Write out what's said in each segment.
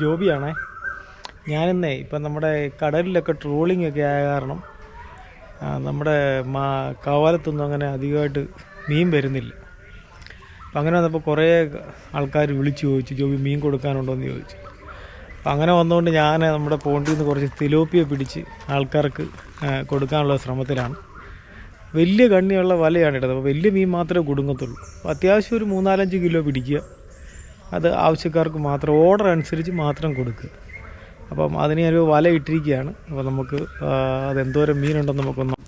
ജോബിയാണേ. ഞാനിന്നേ ഇപ്പം നമ്മുടെ കടലിലൊക്കെ ട്രോളിംഗ് ഒക്കെ ആയ കാരണം നമ്മുടെ മാ കവാലത്തൊന്നും അങ്ങനെ അധികമായിട്ട് മീൻ വരുന്നില്ല. അപ്പം അങ്ങനെ വന്നപ്പോൾ കുറേ ആൾക്കാർ വിളിച്ചു ചോദിച്ചു ജോബി മീൻ കൊടുക്കാനുണ്ടോയെന്ന് ചോദിച്ചു. അപ്പം അങ്ങനെ വന്നുകൊണ്ട് ഞാൻ നമ്മുടെ പോണ്ടിയിൽ നിന്ന് കുറച്ച് തിലോപ്പിയ പിടിച്ച് ആൾക്കാർക്ക് കൊടുക്കാനുള്ള ശ്രമത്തിലാണ്. വലിയ കണ്ണിയുള്ള വലയാണ് ഇട്ടത്. അപ്പോൾ വലിയ മീൻ മാത്രമേ കുടുങ്ങത്തുള്ളൂ. അത്യാവശ്യം ഒരു മൂന്നാലഞ്ച് കിലോ പിടിക്കുക. അത് ആവശ്യക്കാർക്ക് മാത്രം ഓർഡർ അനുസരിച്ച് മാത്രം കൊടുക്കുക അപ്പം അതിന് ഒരു വല ഇട്ടിരിക്കുകയാണ്. അപ്പോൾ നമുക്ക് അതെന്തോരം മീനുണ്ടെന്ന് നമുക്കൊന്ന്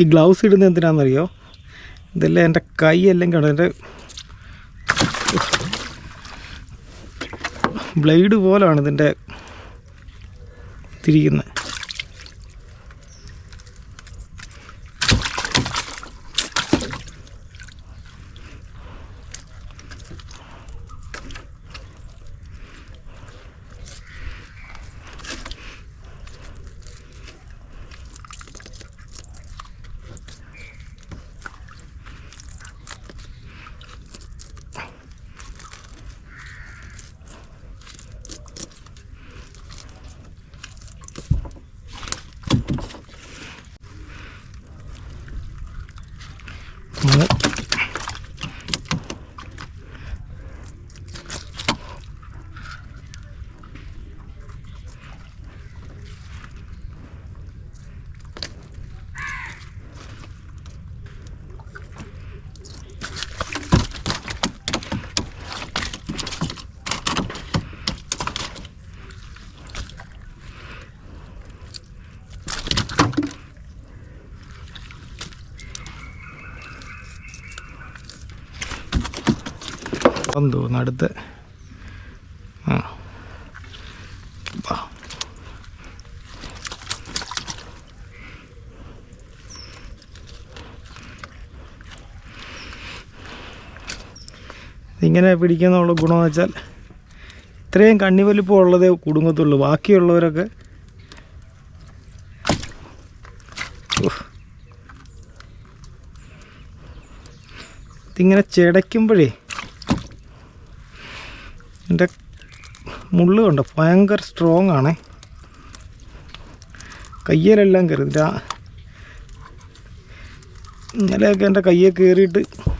ഈ ഗ്ലൗസ് ഇടുന്നത് എന്തിനാണെന്നറിയോ? ഇതെല്ലാം എന്റെ എല്ലാം കണ്ടോ എന്റെ ബ്ലേഡ് പോലാണ് ഇതിന്റെ തിരിക്കുന്നത് നമ്മൾ വന്നു തോന്നുന്നു അടുത്ത് ആ ഇങ്ങനെ പിടിക്കുന്നുള്ള ഗുണമെന്ന് വെച്ചാൽ ഇത്രയും കണ്ണി വലിപ്പം ഉള്ളതേ കുടുങ്ങത്തുള്ളൂ. ബാക്കിയുള്ളവരൊക്കെ ഇതിങ്ങനെ ചെടയ്ക്കുമ്പോഴേ എന്റെ മുള്ള് കണ്ടോ? ഭയങ്കര സ്ട്രോങ് ആണേ. കയ്യിലെല്ലാം കയറി. ഇതിന്റെ ഇന്നലെയൊക്കെ എന്റെ കയ്യെ കയറിയിട്ട്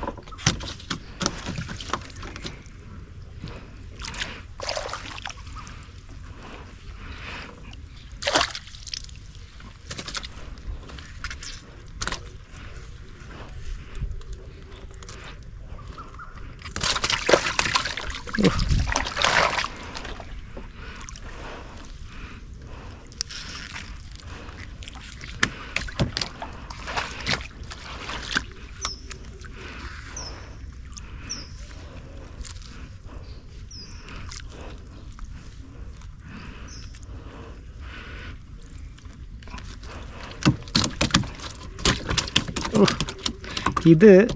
ഇത്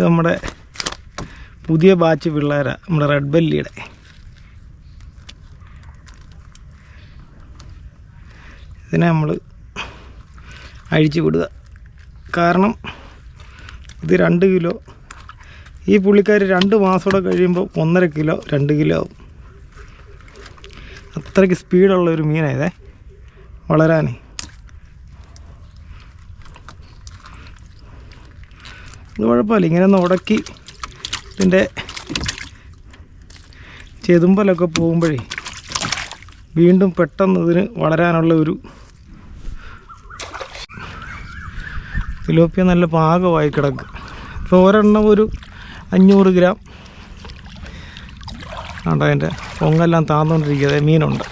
നമ്മുടെ പുതിയ ബാച്ച് പിള്ളേരാ നമ്മുടെ റെഡ് ബെല്ലിയുടെ. ഇതിനെ നമ്മൾ അഴിച്ചു വിടുക. കാരണം ഇത് രണ്ട് കിലോ ഈ പുള്ളിക്കാർ രണ്ട് മാസത്തോടെ കഴിയുമ്പോൾ ഒന്നര കിലോ രണ്ട് കിലോ ആവും. അത്രയ്ക്ക് സ്പീഡുള്ള ഒരു മീനായതേ വളരാനേ. ഇത് കുഴപ്പമില്ല. ഇങ്ങനെ ഒന്ന് ഉടക്കി ഇതിന്റെ ചെതുമ്പലൊക്കെ പോകുമ്പോഴേ വീണ്ടും പെട്ടെന്ന് ഇതിന് വളരാനുള്ള ഒരു തിലോപ്പിയ നല്ല പാകമായി കിടക്കും. ഇപ്പോൾ ഒരെണ്ണം ഒരു അഞ്ഞൂറ് ഗ്രാം. ആണ്ടോ അതിന്റെ പൊങ്ങെല്ലാം താന്നുകൊണ്ടിരിക്കുന്നത് മീനുണ്ട്.